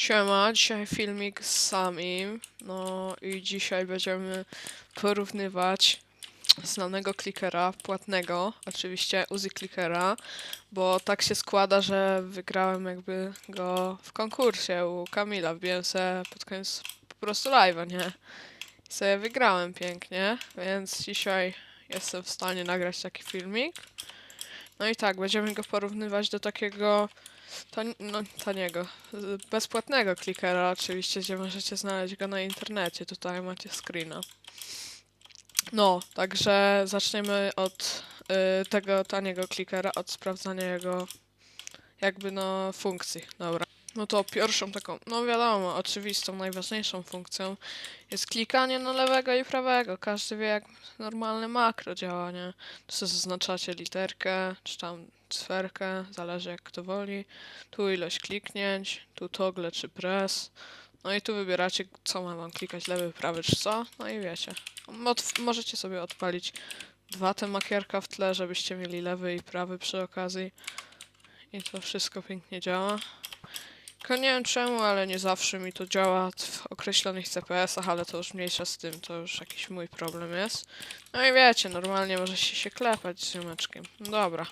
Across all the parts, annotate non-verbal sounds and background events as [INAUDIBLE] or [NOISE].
Siema, dzisiaj filmik z samim. No i dzisiaj będziemy porównywać znanego klikera, płatnego, oczywiście Uzi Clickera, bo tak się składa, że wygrałem jakby go w konkursie u Kamila. Wbiłem sobie pod koniec po prostu live'a, nie? I sobie wygrałem pięknie, więc dzisiaj jestem w stanie nagrać taki filmik. No i tak, będziemy go porównywać do takiego Tan no, taniego, bezpłatnego klikera oczywiście, gdzie możecie znaleźć go na internecie. Tutaj macie screena. No, także zaczniemy od y, tego taniego klikera, od sprawdzania jego jakby no funkcji. Dobra. No to pierwszą taką, no wiadomo, oczywistą, najważniejszą funkcją jest klikanie na lewego i prawego. Każdy wie jak normalne makro działa, nie? Tu sobie zaznaczacie literkę, czy tam cyferkę, zależy jak kto woli. Tu ilość kliknięć, tu toggle czy press. No i tu wybieracie, co ma wam klikać, lewy, prawy czy co. No i wiecie. Od, możecie sobie odpalić dwa te makierka w tle, żebyście mieli lewy i prawy przy okazji. I to wszystko pięknie działa. Tylko nie wiem czemu, ale nie zawsze mi to działa w określonych CPS-ach, ale to już mniejsza z tym, to już jakiś mój problem jest. No i wiecie, normalnie możecie się klepać z ziomeczkiem. No Dobra,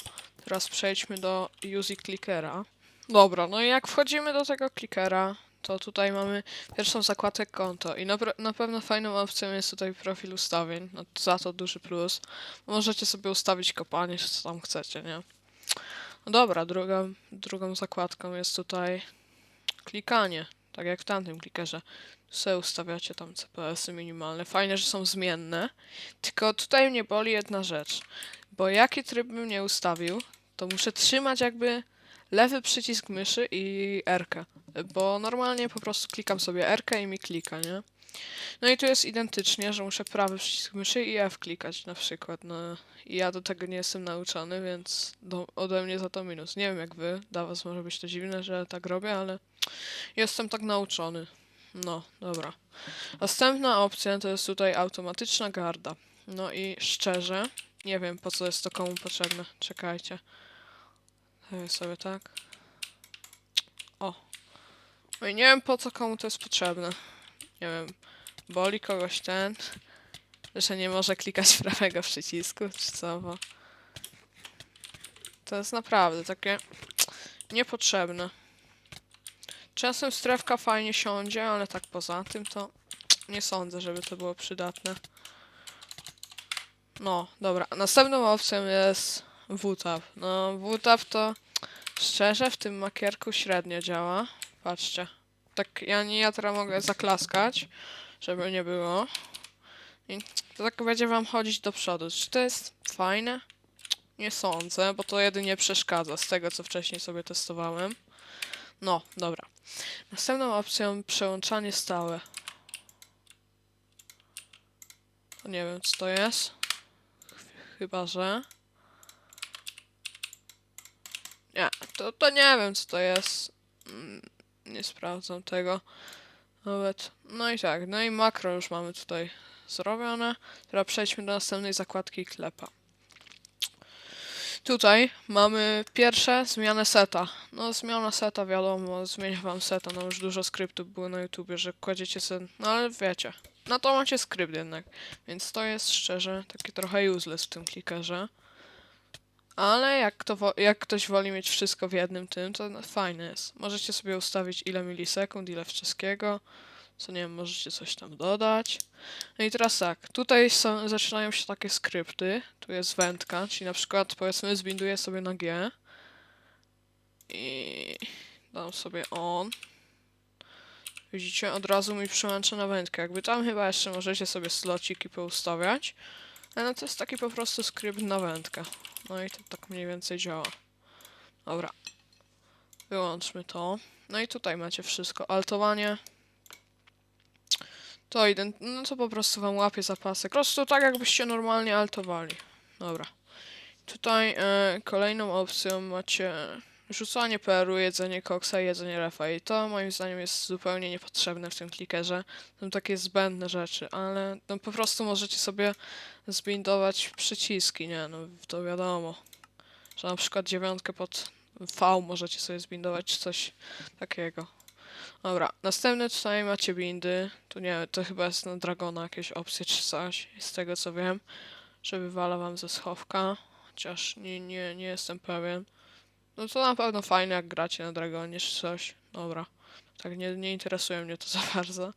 teraz przejdźmy do Uzi Clickera. Dobra, no i jak wchodzimy do tego clickera, to tutaj mamy pierwszą zakładkę konto i na, na pewno fajną opcją jest tutaj profil ustawień, no za to duży plus. Możecie sobie ustawić kopanie, co tam chcecie, nie? No dobra, drugą, drugą zakładką jest tutaj klikanie, tak jak w tamtym klikerze. Sobie ustawiacie tam CPS-y minimalne. Fajne, że są zmienne. Tylko tutaj mnie boli jedna rzecz. Bo jaki tryb bym nie ustawił, to muszę trzymać jakby lewy przycisk myszy i R. Bo normalnie po prostu klikam sobie R i mi klika, nie? No i tu jest identycznie, że muszę prawy przycisk myszy i F klikać na przykład. No i ja do tego nie jestem nauczony, więc do, ode mnie za to minus. Nie wiem jak wy, dla was może być to dziwne, że tak robię, ale jestem tak nauczony. No, dobra. Następna opcja to jest tutaj automatyczna garda. No i szczerze, nie wiem po co jest to komu potrzebne. Czekajcie. Daję sobie tak. O. No i nie wiem po co komu to jest potrzebne. Nie wiem. Boli kogoś ten, że nie może klikać prawego przycisku, czy co, bo... To jest naprawdę takie niepotrzebne. Czasem strefka fajnie siądzie, ale tak poza tym to nie sądzę, żeby to było przydatne. No, dobra. Następną opcją jest WTAP. No, WTAP to szczerze w tym makierku średnio działa. Patrzcie. Tak, ja nie ja teraz mogę zaklaskać, żeby nie było. I to tak będzie wam chodzić do przodu. Czy to jest fajne? Nie sądzę, bo to jedynie przeszkadza z tego, co wcześniej sobie testowałem. No, dobra. Następną opcją przełączanie stałe. Nie wiem, co to jest. Ch- Chyba, że... Nie, to, to nie wiem, co to jest. Mm, Nie sprawdzam tego nawet. No i tak, no i makro już mamy tutaj zrobione. Teraz przejdźmy do następnej zakładki klepa. Tutaj mamy pierwsze zmianę seta. No zmiana seta wiadomo, zmienia wam seta, no już dużo skryptów było na YouTubie, że kładziecie sen, no ale wiecie, na to macie skrypt jednak, więc to jest szczerze takie trochę useless w tym klikerze. Ale jak, jak ktoś woli mieć wszystko w jednym tym, to no, fajne jest. Możecie sobie ustawić ile milisekund, ile wszystkiego. Co nie wiem, możecie coś tam dodać. No i teraz tak, tutaj są, zaczynają się takie skrypty. Tu jest wędka, czyli na przykład powiedzmy zbinduję sobie na G. I dam sobie on. Widzicie, od razu mi przełącza na wędkę. Jakby tam chyba jeszcze możecie sobie slociki poustawiać. No to jest taki po prostu skrypt na wędkę. No i to tak mniej więcej działa. Dobra. Wyłączmy to. No i tutaj macie wszystko. Altowanie. To ident... No to po prostu wam łapie zapasek. Po prostu tak jakbyście normalnie altowali. Dobra. Tutaj e, kolejną opcją macie rzucanie PR-u, jedzenie koksa i jedzenie refa. I to moim zdaniem jest zupełnie niepotrzebne w tym klikerze. Są takie zbędne rzeczy, ale no, po prostu możecie sobie zbindować przyciski, nie no, to wiadomo. Że na przykład dziewiątkę pod V możecie sobie zbindować, coś takiego. Dobra, następne tutaj macie bindy. Tu nie to chyba jest na Dragona jakieś opcje czy coś, z tego co wiem, że wywala wam ze schowka, chociaż nie, nie, nie jestem pewien. No to na pewno fajne jak gracie na Dragonie czy coś. Dobra, tak nie, nie interesuje mnie to za [LAUGHS] bardzo.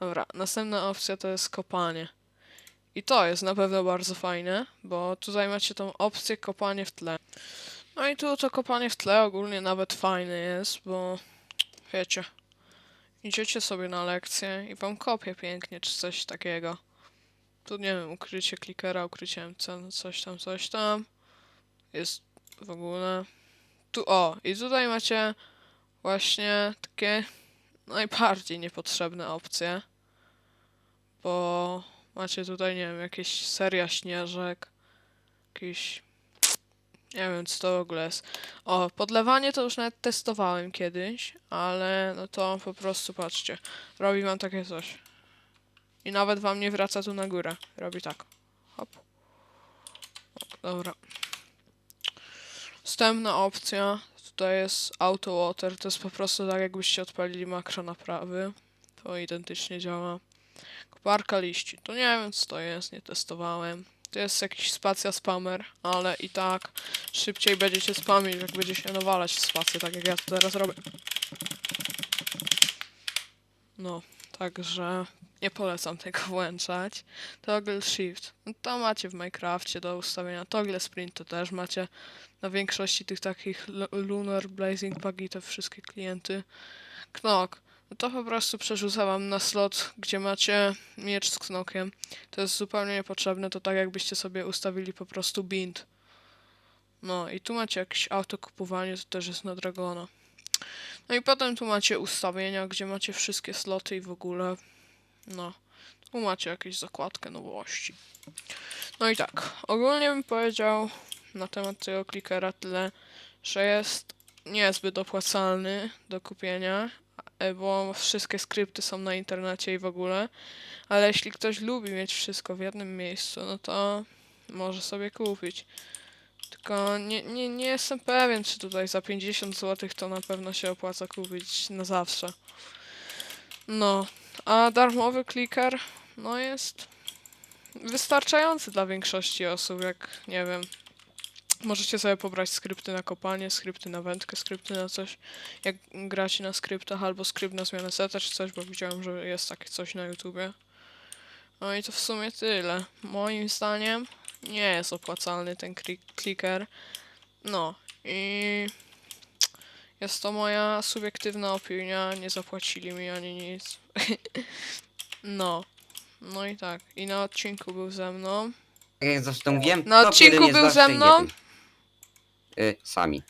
Dobra, następna opcja to jest kopanie. I to jest na pewno bardzo fajne, bo tutaj macie tą opcję kopanie w tle. No i tu to kopanie w tle ogólnie nawet fajne jest, bo wiecie, idziecie sobie na lekcję i wam kopie pięknie, czy coś takiego. Tu nie wiem, ukrycie klikera, ukrycie MC, no coś tam, coś tam. Jest w ogóle. Tu o, i tutaj macie właśnie takie najbardziej niepotrzebne opcje. Bo macie tutaj, nie wiem, jakieś seria śnieżek, jakiś. Nie wiem, co to w ogóle jest. O, podlewanie to już nawet testowałem kiedyś, ale no to po prostu patrzcie. Robi wam takie coś. I nawet wam nie wraca tu na górę. Robi tak. Hop. O, dobra. Następna opcja tutaj jest auto water. To jest po prostu tak jakbyście odpalili makro naprawy. To identycznie działa. Koparka liści. To nie wiem co to jest, nie testowałem. To jest jakiś spacja spammer, ale i tak szybciej będziecie spamić, jak będziecie nawalać spację, tak jak ja to teraz robię. No, także nie polecam tego [LAUGHS] włączać. Toggle Shift. No to macie w Minecrafcie do ustawienia. Toggle Sprint to też macie na większości tych takich Lu- Lunar, Blazing Bug i te wszystkie klienty. Knock. No to po prostu przerzucam wam na slot, gdzie macie miecz z knokiem. To jest zupełnie niepotrzebne, to tak jakbyście sobie ustawili po prostu bind. No i tu macie jakieś autokupowanie, to też jest na Dragona. No i potem tu macie ustawienia, gdzie macie wszystkie sloty i w ogóle. No, tu macie jakąś zakładkę nowości. No i tak, ogólnie bym powiedział na temat tego klikera tyle, że jest niezbyt opłacalny do kupienia, e, bo wszystkie skrypty są na internecie i w ogóle. Ale jeśli ktoś lubi mieć wszystko w jednym miejscu, no to może sobie kupić. Tylko nie, nie, nie jestem pewien, czy tutaj za 50 zł to na pewno się opłaca kupić na zawsze. No, a darmowy kliker, no jest wystarczający dla większości osób, jak nie wiem. Możecie sobie pobrać skrypty na kopanie, skrypty na wędkę, skrypty na coś, jak gracie na skryptach, albo skrypt na zmianę seta czy coś, bo widziałem, że jest takie coś na YouTubie. No i to w sumie tyle. Moim zdaniem nie jest opłacalny ten kli- kliker. No i jest to moja subiektywna opinia, nie zapłacili mi ani nic. [LAUGHS] no. No i tak. I na odcinku był ze mną. Tak jak zresztą wiem, Na top odcinku jeden jest był ze zawsze mną? jeden. Y, sami.